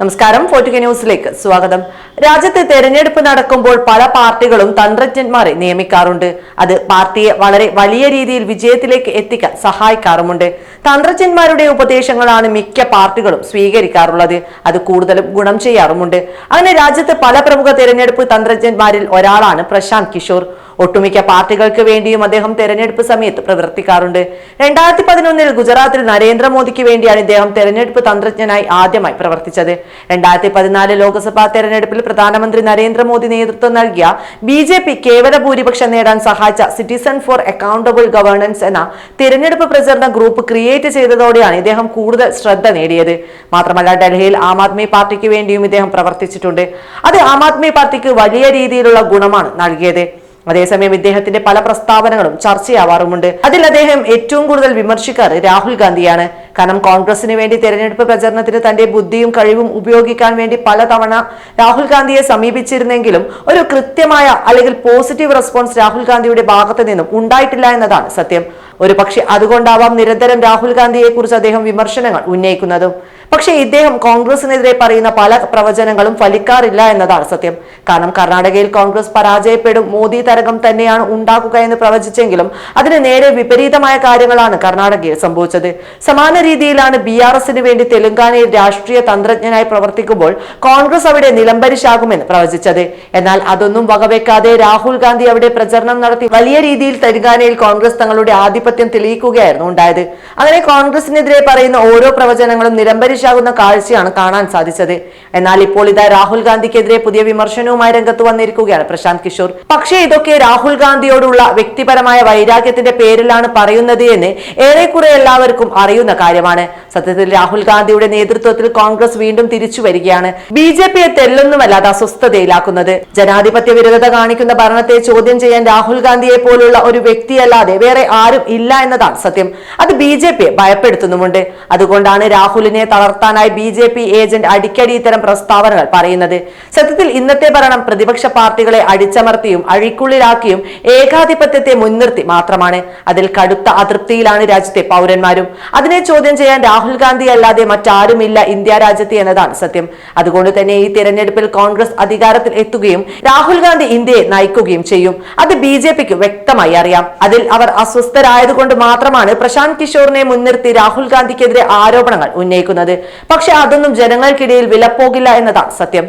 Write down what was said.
നമസ്കാരം ഫോർട്ടിക ന്യൂസിലേക്ക് സ്വാഗതം. രാജ്യത്ത് തെരഞ്ഞെടുപ്പ് നടക്കുമ്പോൾ പല പാർട്ടികളും തന്ത്രജ്ഞന്മാരെ നിയമിക്കാറുണ്ട്. അത് പാർട്ടിയെ വളരെ വലിയ രീതിയിൽ വിജയത്തിലേക്ക് എത്തിക്കാൻ സഹായിക്കാറുമുണ്ട്. തന്ത്രജ്ഞന്മാരുടെ ഉപദേശങ്ങളാണ് മിക്ക പാർട്ടികളും സ്വീകരിക്കാറുള്ളത്. അത് കൂടുതലും ഗുണം ചെയ്യാറുമുണ്ട്. അങ്ങനെ രാജ്യത്ത് പല പ്രമുഖ തെരഞ്ഞെടുപ്പ് തന്ത്രജ്ഞന്മാരിൽ ഒരാളാണ് പ്രശാന്ത് കിഷോർ. ഒട്ടുമിക്ക പാർട്ടികൾക്ക് വേണ്ടിയും അദ്ദേഹം തെരഞ്ഞെടുപ്പ് സമയത്ത് പ്രവർത്തിക്കാറുണ്ട്. രണ്ടായിരത്തി പതിനൊന്നിൽ ഗുജറാത്തിൽ നരേന്ദ്രമോദിക്ക് വേണ്ടിയാണ് ഇദ്ദേഹം തെരഞ്ഞെടുപ്പ് തന്ത്രജ്ഞനായി ആദ്യമായി പ്രവർത്തിച്ചത്. രണ്ടായിരത്തി പതിനാല് ലോക്സഭാ തെരഞ്ഞെടുപ്പിൽ പ്രധാനമന്ത്രി നരേന്ദ്രമോദി നേതൃത്വം നൽകിയ ബി ജെ പി കേവല ഭൂരിപക്ഷം നേടാൻ സഹായിച്ച സിറ്റിസൺ ഫോർ അക്കൗണ്ടബിൾ ഗവേണൻസ് എന്ന തിരഞ്ഞെടുപ്പ് പ്രചരണ ഗ്രൂപ്പ് ക്രിയേറ്റ് ചെയ്തതോടെയാണ് ഇദ്ദേഹം കൂടുതൽ ശ്രദ്ധ നേടിയത്. മാത്രമല്ല ഡൽഹിയിൽ ആം ആദ്മി പാർട്ടിക്ക് വേണ്ടിയും ഇദ്ദേഹം പ്രവർത്തിച്ചിട്ടുണ്ട്. അത് ആം ആദ്മി പാർട്ടിക്ക് വലിയ രീതിയിലുള്ള ഗുണമാണ് നൽകിയത്. അതേസമയം ഇദ്ദേഹത്തിന്റെ പല പ്രസ്താവനകളും ചർച്ചയാവാറുമുണ്ട്. അതിൽ അദ്ദേഹം ഏറ്റവും കൂടുതൽ വിമർശിക്കാറ് രാഹുൽ ഗാന്ധിയാണ്. കാരണം കോൺഗ്രസിന് വേണ്ടി തെരഞ്ഞെടുപ്പ് പ്രചരണത്തിന് തന്റെ ബുദ്ധിയും കഴിവും ഉപയോഗിക്കാൻ വേണ്ടി പലതവണ രാഹുൽ ഗാന്ധിയെ സമീപിച്ചിരുന്നെങ്കിലും ഒരു കൃത്യമായ അല്ലെങ്കിൽ പോസിറ്റീവ് റെസ്പോൺസ് രാഹുൽ ഗാന്ധിയുടെ ഭാഗത്ത് നിന്നും ഉണ്ടായിട്ടില്ല എന്നതാണ് സത്യം. ഒരു പക്ഷെ അതുകൊണ്ടാവാം നിരന്തരം രാഹുൽ ഗാന്ധിയെ കുറിച്ച് അദ്ദേഹം വിമർശനങ്ങൾ ഉന്നയിക്കുന്നതും. പക്ഷേ ഇദ്ദേഹം കോൺഗ്രസിനെതിരെ പറയുന്ന പല പ്രവചനങ്ങളും ഫലിക്കാറില്ല എന്നതാണ് സത്യം. കാരണം കർണാടകയിൽ കോൺഗ്രസ് പരാജയപ്പെടും മോദി തരംഗം തന്നെയാണ് ഉണ്ടാക്കുക എന്ന് പ്രവചിച്ചെങ്കിലും അതിന് നേരെ വിപരീതമായ കാര്യങ്ങളാണ് കർണാടകയിൽ സംഭവിച്ചത്. സമാന രീതിയിലാണ് ബി ആർ എസിന് വേണ്ടി തെലങ്കാനയിൽ രാഷ്ട്രീയ തന്ത്രജ്ഞനായി പ്രവർത്തിക്കുമ്പോൾ കോൺഗ്രസ് അവിടെ നിലംപരിശാകുമെന്ന് പ്രവചിച്ചത്. എന്നാൽ അതൊന്നും വകവെക്കാതെ രാഹുൽ ഗാന്ധി അവിടെ പ്രചരണം നടത്തി വലിയ രീതിയിൽ തെലങ്കാനയിൽ കോൺഗ്രസ് തങ്ങളുടെ ആധിപത്യം തെളിയിക്കുകയായിരുന്നു ഉണ്ടായത്. അങ്ങനെ കോൺഗ്രസിനെതിരെ പറയുന്ന ഓരോ പ്രവചനങ്ങളും നിലംപരിശാകുന്ന കാഴ്ചയാണ് കാണാൻ സാധിച്ചത്. എന്നാൽ ഇപ്പോൾ ഇതാ രാഹുൽ ഗാന്ധിക്കെതിരെ പുതിയ വിമർശനവുമായി രംഗത്ത് വന്നിരിക്കുകയാണ് പ്രശാന്ത് കിഷോർ. പക്ഷേ ഇതൊക്കെ രാഹുൽ ഗാന്ധിയോടുള്ള വ്യക്തിപരമായ വൈരാഗ്യത്തിന്റെ പേരിലാണ് പറയുന്നത് എന്ന് ഏറെക്കുറെ എല്ലാവർക്കും അറിയുന്ന കാര്യമാണ്. സത്യത്തിൽ രാഹുൽ ഗാന്ധിയുടെ നേതൃത്വത്തിൽ കോൺഗ്രസ് വീണ്ടും തിരിച്ചു വരികയാണ്. ബി ജെ പിയെ തെല്ലൊന്നുമല്ലാതെ അസ്വസ്ഥതയിലാക്കുന്നത്. ജനാധിപത്യ വിരുദ്ധത കാണിക്കുന്ന ഭരണത്തെ ചോദ്യം ചെയ്യാൻ രാഹുൽ ഗാന്ധിയെ പോലുള്ള ഒരു വ്യക്തിയല്ലാതെ വേറെ ആരും ഇല്ല എന്നതാണ് സത്യം. അത് ബി ജെ പിയെ ഭയപ്പെടുത്തുന്നുമുണ്ട്. അതുകൊണ്ടാണ് രാഹുലിനെ തളർത്താനായി ബി ജെ പി ഏജന്റ് അടിക്കടി ഇത്തരം പ്രസ്താവനകൾ പറയുന്നത്. സത്യത്തിൽ ഇന്നത്തെ ഭരണം പ്രതിപക്ഷ പാർട്ടികളെ അടിച്ചമർത്തിയും അഴിക്കുള്ളിലാക്കിയും ഏകാധിപത്യത്തെ മുൻനിർത്തി മാത്രമാണ്. അതിൽ കടുത്ത അതൃപ്തിയിലാണ് രാജ്യത്തെ പൗരന്മാരും. അതിനെ ചോദ്യം ചെയ്യാൻ രാഹുൽ ഗാന്ധി അല്ലാതെ മറ്റാരുമില്ല ഇന്ത്യ രാജ്യത്ത് എന്നതാണ് സത്യം. അതുകൊണ്ട് തന്നെ ഈ തിരഞ്ഞെടുപ്പിൽ കോൺഗ്രസ് അധികാരത്തിൽ എത്തുകയും രാഹുൽ ഗാന്ധി ഇന്ത്യയെ നയിക്കുകയും ചെയ്യും. അത് ബി ജെ പിക്ക് വ്യക്തമായി അറിയാം. അതിൽ അവർ അസ്വസ്ഥരായതുകൊണ്ട് മാത്രമാണ് പ്രശാന്ത് കിഷോറിനെ മുൻനിർത്തി രാഹുൽ ഗാന്ധിക്കെതിരെ ആരോപണങ്ങൾ ഉന്നയിക്കുന്നത്. പക്ഷെ അതൊന്നും ജനങ്ങൾക്കിടയിൽ വിലപ്പോകില്ല എന്നതാണ് സത്യം.